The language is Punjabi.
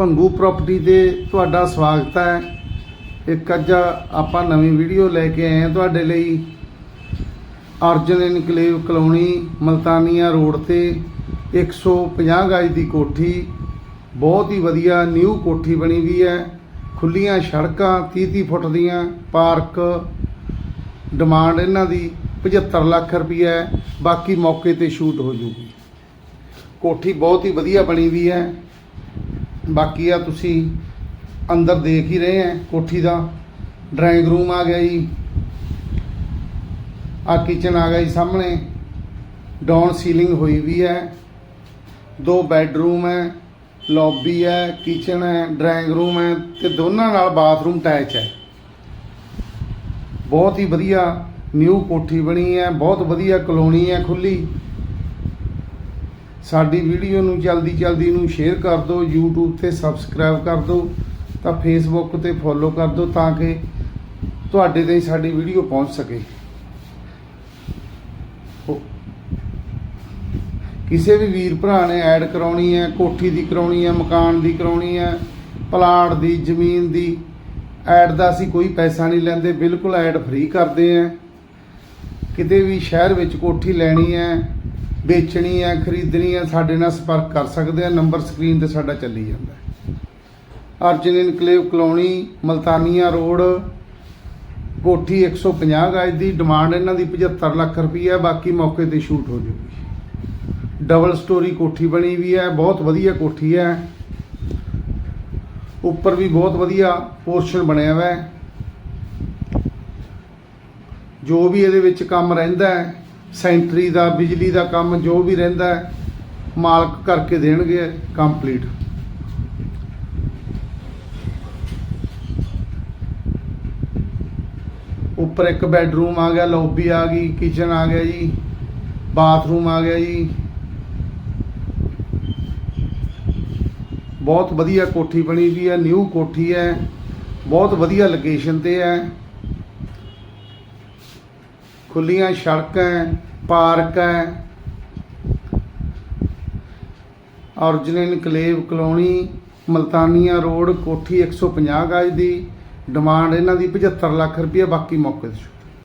ਭੰਗੂ ਪ੍ਰਾਪਰਟੀ ਤੇ ਤੁਹਾਡਾ ਸਵਾਗਤ ਹੈ। ਇੱਕ ਅੱਜ ਆਪਾਂ ਨਵੀਂ ਵੀਡੀਓ ਲੈ ਕੇ ਆਏ ਹਾਂ ਤੁਹਾਡੇ ਲਈ। Arjan enclave colony, Maltania road ਤੇ 150 ਗਜ ਦੀ ਕੋਠੀ। ਬਹੁਤ ਹੀ ਵਧੀਆ ਨਿਊ ਕੋਠੀ ਬਣੀ ਵੀ ਹੈ। ਖੁੱਲੀਆਂ ਸੜਕਾਂ 30 30 ਫੁੱਟ ਦੀਆਂ ਪਾਰਕ। ਡਿਮਾਂਡ ਇਹਨਾਂ ਦੀ 75 ਲੱਖ ਰੁਪਈਆ ਹੈ। ਬਾਕੀ ਮੌਕੇ ਤੇ ਸ਼ੂਟ ਹੋ ਜੂਗੀ। ਕੋਠੀ ਬਹੁਤ ਹੀ ਵਧੀਆ ਬਣੀ ਵੀ ਹੈ। ਬਾਕੀ ਆ ਤੁਸੀਂ ਅੰਦਰ ਦੇਖ ਹੀ ਰਹੇ ਆ, ਕੋਠੀ ਦਾ ਡਰਾਇੰਗ ਰੂਮ ਆ ਗਿਆ ਜੀ, ਆ ਕਿਚਨ ਆ ਗਿਆ ਜੀ ਸਾਹਮਣੇ ਡਾਊਨ ਸੀਲਿੰਗ ਹੋਈ ਵੀ ਹੈ, ਦੋ ਬੈੱਡਰੂਮ ਹੈ ਲੌਬੀ ਹੈ ਕਿਚਨ ਹੈ ਡਰਾਇੰਗ ਰੂਮ ਹੈ ਤੇ ਦੋਨਾਂ ਨਾਲ ਬਾਥਰੂਮ ਅਟੈਚ ਹੈ। ਬਹੁਤ ਹੀ ਵਧੀਆ ਨਿਊ ਕੋਠੀ ਬਣੀ ਹੈ, ਬਹੁਤ ਵਧੀਆ ਕਲੋਨੀ ਹੈ ਖੁੱਲੀ ਸਾਡੀ ਵੀਡੀਓ ਨੂੰ ਜਲਦੀ ਜਲਦੀ ਨੂੰ ਸ਼ੇਅਰ ਕਰ ਦਿਓ, YouTube ਤੇ ਸਬਸਕ੍ਰਾਈਬ ਕਰ ਦਿਓ, ਤਾਂ Facebook ਤੇ ਫੋਲੋ ਕਰ ਦਿਓ ਤਾਂ ਕਿ ਤੁਹਾਡੇ ਤਾਈਂ ਸਾਡੀ ਵੀਡੀਓ ਪਹੁੰਚ ਸਕੇ। ਹੋ- ਕਿਸੇ ਵੀ ਵੀਰ ਭਰਾ ਨੇ ਐਡ ਕਰਾਉਣੀ ਹੈ, ਕੋਠੀ ਦੀ ਕਰਾਉਣੀ ਹੈ, ਮਕਾਨ ਦੀ ਕਰਾਉਣੀ ਹੈ, ਪਲਾਟ ਦੀ, ਜ਼ਮੀਨ ਦੀ ਐਡ ਦਾ ਅਸੀਂ ਕੋਈ ਪੈਸਾ ਨਹੀਂ ਲੈਂਦੇ, ਬਿਲਕੁਲ ਐਡ ਫ੍ਰੀ ਕਰਦੇ ਹਾਂ। ਕਿਤੇ ਵੀ ਸ਼ਹਿਰ ਵਿੱਚ ਕੋਠੀ ਲੈਣੀ ਹੈ ਵੇਚਣੀ ਹੈ ਖਰੀਦਣੀ ਹੈ ਸਾਡੇ ਨਾਲ ਸੰਪਰਕ ਕਰ ਸਕਦੇ ਆ, ਨੰਬਰ ਸਕਰੀਨ ਤੇ ਸਾਡਾ ਚੱਲੀ ਜਾਂਦਾ। ਹੈ Arjan enclave colony, Maltania road, ਕੋਠੀ 150 ਗਜ ਦੀ ਡਿਮਾਂਡ ਇਹਨਾਂ ਦੀ 75 ਲੱਖ ਰੁਪਈਆ, ਬਾਕੀ ਮੌਕੇ ਤੇ ਸ਼ੂਟ ਹੋ ਜੂਗੀ। ਡਬਲ ਸਟੋਰੀ ਕੋਠੀ ਬਣੀ ਵੀ ਹੈ, ਬਹੁਤ ਵਧੀਆ ਕੋਠੀ ਹੈ। ਉੱਪਰ ਵੀ ਬਹੁਤ ਵਧੀਆ ਪੋਰਸ਼ਨ ਬਣਿਆ ਹੋਇਆ ਹੈ। ਜੋ ਵੀ ਇਹਦੇ ਵਿੱਚ ਕੰਮ ਰਹਿੰਦਾ ਹੈ ਸੈਂਟਰੀ ਦਾ, ਬਿਜਲੀ ਦਾ ਕੰਮ ਜੋ ਵੀ ਰਹਿੰਦਾ ਮਾਲਕ ਕਰਕੇ ਦੇਣਗੇ ਕੰਪਲੀਟ ਉੱਪਰ ਇੱਕ ਬੈੱਡਰੂਮ ਆ ਗਿਆ, ਲੌਬੀ ਆ ਗਈ ਕਿਚਨ ਆ ਗਿਆ ਜੀ, ਬਾਥਰੂਮ ਆ ਗਿਆ ਜੀ। ਬਹੁਤ ਵਧੀਆ ਕੋਠੀ ਬਣੀ ਵੀ ਹੈ ਨਿਊ ਕੋਠੀ ਹੈ, ਬਹੁਤ ਵਧੀਆ ਲੋਕੇਸ਼ਨ ਤੇ ਹੈ। ਖੁੱਲੀਆਂ ਸੜਕਾਂ, ਪਾਰਕ। ਹੈ ਔਰਜਨ ਕਲੇਵ ਕਲੋਨੀ, ਮਲਤਾਨੀਆ ਰੋਡ, ਕੋਠੀ 150 ਗਜ ਦੀ। ਡਿਮਾਂਡ ਇਹਨਾਂ ਦੀ 75 ਲੱਖ ਰੁਪਏ ਬਾਕੀ ਮੌਕੇ ਤੇ